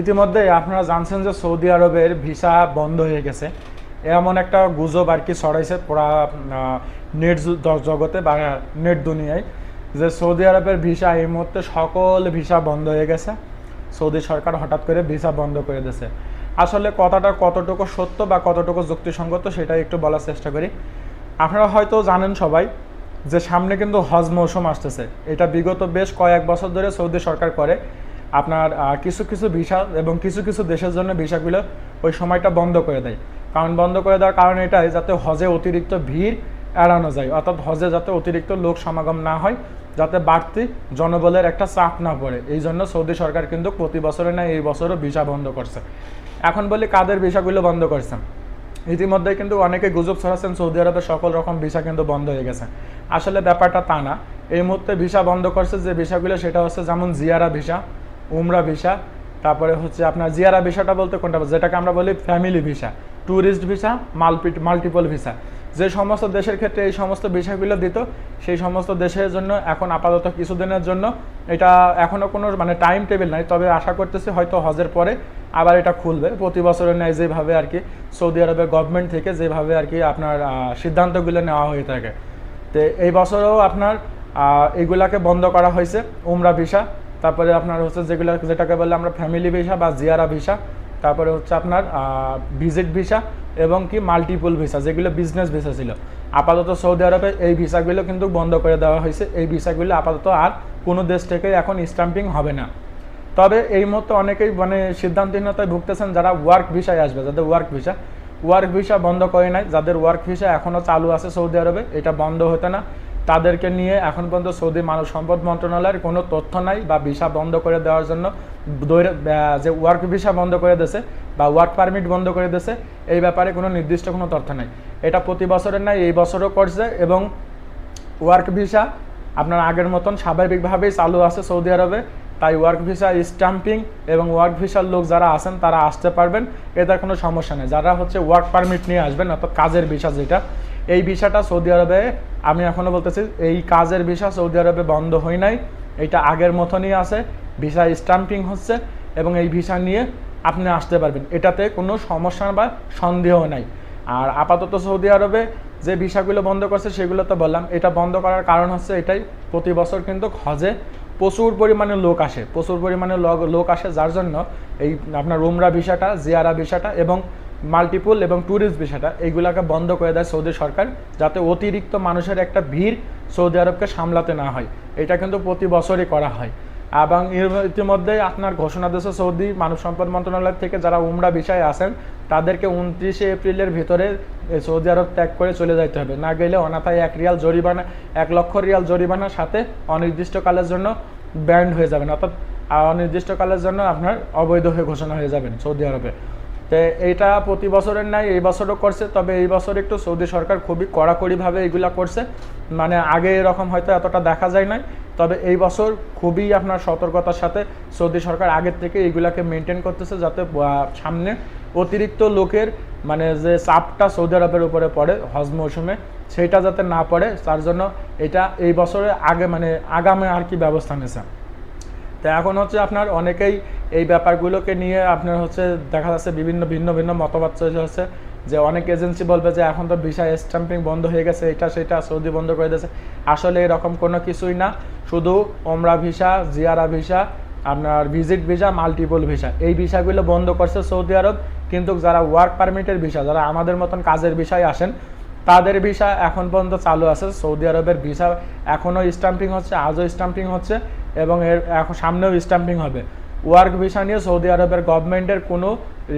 ইতিমধ্যে আপনারা জানছেন যে সৌদি আরবের ভিসা বন্ধ হয়ে গেছে। এমন একটা গুজব আর কি ছড়াইছে পুরা নেট জগতে বা নেট দুনিয়ায় যে সৌদি আরবের ভিসা এই মুহূর্তে সকল ভিসা বন্ধ হয়ে গেছে। সৌদি সরকার হঠাৎ করে ভিসা বন্ধ করে দিয়েছে। আসলে কথাটা কতটুকু সত্য বা কতটুকু যুক্তিসঙ্গত সেটাই একটু বলার চেষ্টা করি। আপনারা হয়তো জানেন সবাই যে সামনে কিন্তু হজ মৌসুম আসতেছে। এটা বিগত বেশ কয়েক বছর ধরে সৌদি সরকার করে। আপনার কিছু কিছু ভিসা এবং কিছু কিছু দেশের জন্য ভিসাগুলো ওই সময়টা বন্ধ করে দেয়। কারণ বন্ধ করে দেওয়ার কারণ এটাই, যাতে হজে অতিরিক্ত ভিড় এড়ানো যায়, অর্থাৎ হজে যাতে অতিরিক্ত লোক সমাগম না হয়, যাতে বাড়তি জনবলের একটা চাপ না পড়ে। এই জন্য সৌদি সরকার কিন্তু প্রতি বছরে না এই বছরও ভিসা বন্ধ করছে। এখন বলি কাদের ভিসাগুলো বন্ধ করছে? ইতিমধ্যে কিন্তু অনেকে গুজব ছড়াচ্ছেন, সৌদি আরবের সকল রকম ভিসা কিন্তু বন্ধ হয়ে গেছে। আসলে ব্যাপারটা তা না। এই মুহূর্তে ভিসা বন্ধ করছে যে ভিসাগুলো, সেটা হচ্ছে যেমন জিয়ারা ভিসা উমরা ভিসা, তারপরে হচ্ছে আপনার জিয়ারা ভিসাটা বলতে কোনটা যেটাকে আমরা বলি ফ্যামিলি ভিসা ট্যুরিস্ট ভিসা মালপিট মাল্টিপল ভিসা যে সমস্ত দেশের ক্ষেত্রে এই সমস্ত ভিসাগুলো দিত, সেই সমস্ত দেশের জন্য এখন আপাতত কিছুদিনের জন্য এটা এখনও কোনো মানে টাইম টেবিল নাই, তবে আশা করতেছি হয়তো হজের পরে আবার এটা খুলবে। প্রতি বছরের ন্যায় যেভাবে আর কি সৌদি আরবের গভর্নমেন্ট থেকে যেভাবে আর কি আপনার সিদ্ধান্তগুলো নেওয়া হয়ে থাকে। তো এই বছরেও আপনার এগুলাকে বন্ধ করা হয়েছে, উমরা ভিসা। তারপরে আপনার হচ্ছে যেগুলো যেটাকে বলে আমরা ফ্যামিলি ভিসা বা জিয়ারা ভিসা তারপরে হচ্ছে আপনার ভিজিট ভিসা এবং কি মাল্টিপল ভিসা যেগুলো বিজনেস ভিসা ছিল। আপাতত সৌদি আরবে এই ভিসাগুলো কিন্তু বন্ধ করে দেওয়া হয়েছে। এই ভিসাগুলো আপাতত আর কোনো দেশ থেকে এখন স্টাম্পিং হবে না। তবে এই মুহূর্তে অনেকেই মানে সিদ্ধান্তহীনতায় ভুগতেছেন যারা ওয়ার্ক ভিসায় আসবে, যাদের ওয়ার্ক ভিসা ওয়ার্ক ভিসা বন্ধ করে নাই, যাদের ওয়ার্ক ভিসা এখনও চালু আছে সৌদি আরবে, এটা বন্ধ হতে না। তাদেরকে নিয়ে এখন পর্যন্ত সৌদি মানব সম্পদ মন্ত্রণালয়ের কোনো তথ্য নাই বা ভিসা বন্ধ করে দেওয়ার জন্য যে ওয়ার্ক ভিসা বন্ধ করে দিয়েছে বা ওয়ার্ক পারমিট বন্ধ করে দিয়েছে, এই ব্যাপারে কোনো নির্দিষ্ট কোনো তথ্য নাই। এটা প্রতি বছরের নাই এই বছরও করছে এবং ওয়ার্ক ভিসা আপনার আগের মতন স্বাভাবিকভাবেই চালু আছে সৌদি আরবে। তাই ওয়ার্ক ভিসা স্টাম্পিং এবং ওয়ার্ক ভিসার লোক যারা আছেন তারা আসতে পারবেন এটার কোনো সমস্যা নেই। যারা হচ্ছে ওয়ার্ক পারমিট নিয়ে আসবেন, অর্থাৎ কাজের ভিসা যেটা এই ভিসাটা সৌদি আরবে, আমি এখনও বলতেছি, এই কাজের ভিসা সৌদি আরবে বন্ধ হয় নাই। এটা আগের মতনই আছে, ভিসা স্ট্যাম্পিং হচ্ছে এবং এই ভিসা নিয়ে আপনি আসতে পারবেন। এটাতে কোনো সমস্যা বা সন্দেহ নাই। আর আপাতত সৌদি আরবে যে ভিসাগুলো বন্ধ করছে সেগুলো তো বললাম, এটা বন্ধ করার কারণ হচ্ছে এটাই। প্রতি বছর কিন্তু হজে প্রচুর পরিমাণে লোক আসে, প্রচুর পরিমাণে লোক আসে, যার জন্য এই আপনার রুমরা ভিসাটা, জিয়ারা ভিসাটা এবং মাল্টিপল এবং ট্যুরিস্ট ভিসাটা এইগুলাকে বন্ধ করে দেয় সৌদি সরকার যাতে অতিরিক্ত মানুষের একটা ভিড় সৌদি আরবকে সামলাতে না হয়। এটা কিন্তু প্রতি বছরই করা হয়। এবং ইতিমধ্যেই আপনার ঘোষণা দিয়েছে সৌদি মানব সম্পদ মন্ত্রণালয় থেকে যারা উমরা বিষয়ে আসেন তাদেরকে উনত্রিশে এপ্রিলের ভিতরে সৌদি আরব ত্যাগ করে চলে যাইতে হবে। না গেলে অনাথায় এক রিয়াল জরিমানা, এক লক্ষ রিয়াল জরিমানার সাথে অনির্দিষ্টকালের জন্য ব্যান্ড হয়ে যাবেন। অর্থাৎ অনির্দিষ্টকালের জন্য আপনার অবৈধ হয়ে ঘোষণা হয়ে যাবেন সৌদি আরবে। এইটা প্রতি বছরের নাই এই বছরও করছে, তবে এই বছর একটু সৌদি সরকার খুবই কড়াকড়িভাবে এইগুলা করছে। মানে আগে এরকম হয়তো এতটা দেখা যায় নাই, তবে এই বছর খুবই আপনার সতর্কতার সাথে সৌদি সরকার আগের থেকে এইগুলাকে মেনটেন করতেছে যাতে সামনে অতিরিক্ত লোকের মানে যে চাপটা সৌদি আরবের উপরে পড়ে হজ মৌসুমে সেটা যাতে না পড়ে, তার জন্য এটা এই বছরে আগে মানে আগামে আর কি ব্যবস্থা নিয়েছে তো এখন হচ্ছে আপনার অনেকেই এই ব্যাপারগুলোকে নিয়ে আপনার হচ্ছে দেখা যাচ্ছে বিভিন্ন ভিন্ন ভিন্ন মতবাদ তৈরি হচ্ছে, যে অনেক এজেন্সি বলবে যে এখন তো ভিসা স্ট্যাম্পিং বন্ধ হয়ে গেছে, এটা সেটা সৌদি বন্ধ করে দিয়েছে। আসলে এরকম কোনো কিছুই না, শুধু ওমরা ভিসা, জিয়ারা ভিসা, আপনার ভিজিট ভিসা, মাল্টিপল ভিসা। এই ভিসাগুলো বন্ধ করছে সৌদি আরব, কিন্তু যারা ওয়ার্ক পারমিটের ভিসা, যারা আমাদের মতন কাজের বিষয় আসেন, তাদের ভিসা এখন পর্যন্ত চালু আছে। সৌদি আরবের ভিসা এখনও স্টাম্পিং হচ্ছে, আজও স্টাম্পিং হচ্ছে, এবং এর এখন সামনেও স্টাম্পিং হবে। ওয়ার্ক ভিসা নিয়ে সৌদি আরবের গভর্নমেন্টের কোনো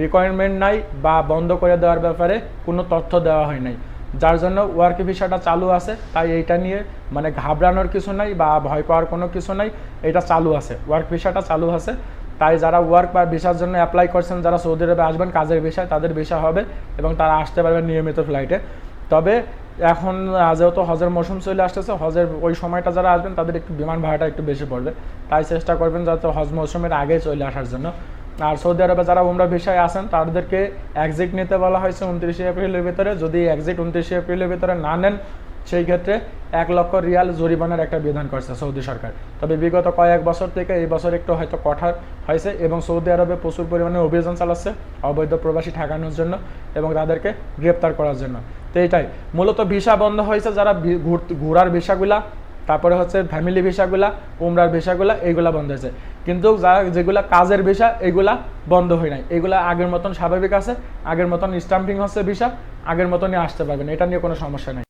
রিকোয়ারমেন্ট নাই বা বন্ধ করে দেওয়ার ব্যাপারে কোনো তথ্য দেওয়া হয় নাই। যার জন্য ওয়ার্ক ভিসাটা চালু আছে, তাই এইটা নিয়ে মানে ঘাবড়ানোর কিছু নাই বা ভয় পাওয়ার কোনো কিছু নাই, এটা চালু আছে। ওয়ার্ক ভিসাটা চালু আছে। তাই যারা ওয়ার্ক বা ভিসার জন্য অ্যাপ্লাই করছেন, যারা সৌদি আরবে আসবেন, কাজের বিষয়, তাদের ভিসা হবে এবং তারা আসতে পারবেন নিয়মিত ফ্লাইটে তবে এখন যেহেতু হজের মৌসুম চলে আসতেছে, হজের ওই সময়টা যারা আসবেন, তাদের একটু বিমান ভাড়াটা একটু বেশি পড়বে। তাই চেষ্টা করবেন যাতে হজ মৌসুমের আগে চলে আসার জন্য। আর সৌদি আরবে যারা উমরা বিষয়ে আসেন তাদেরকে এক্সিট নিতে বলা হয়েছে উনত্রিশে এপ্রিলের ভিতরে। যদি এক্সিট উনত্রিশে এপ্রিলের ভিতরে না নেন সেই ক্ষেত্রে এক লক্ষ রিয়াল জরিমানার একটা বিধান করছে সৌদি সরকার। তবে বিগত কয়েক বছর থেকে এই বছর একটু হয়তো কঠার হয়েছে এবং সৌদি আরবে প্রচুর পরিমাণে অভিযান চালাচ্ছে অবৈধ প্রবাসী ঠেকানোর জন্য এবং তাদেরকে গ্রেপ্তার করার জন্য। তো এইটাই মূলত ভিসা বন্ধ হয়েছে যারা ঘোরার ভিসাগুলা, তারপরে হচ্ছে ফ্যামিলি ভিসাগুলা, উমরার ভিসাগুলা, এইগুলা বন্ধ হয়েছে। কিন্তু যারা যেগুলা কাজের ভিসা এগুলা বন্ধ হয় নাই। এগুলা আগের মতন স্বাভাবিক আছে, আগের মতন স্টাম্পিং হচ্ছে ভিসা, আগের মতনই আসতে পারবেন এটা নিয়ে কোনো সমস্যা নেই।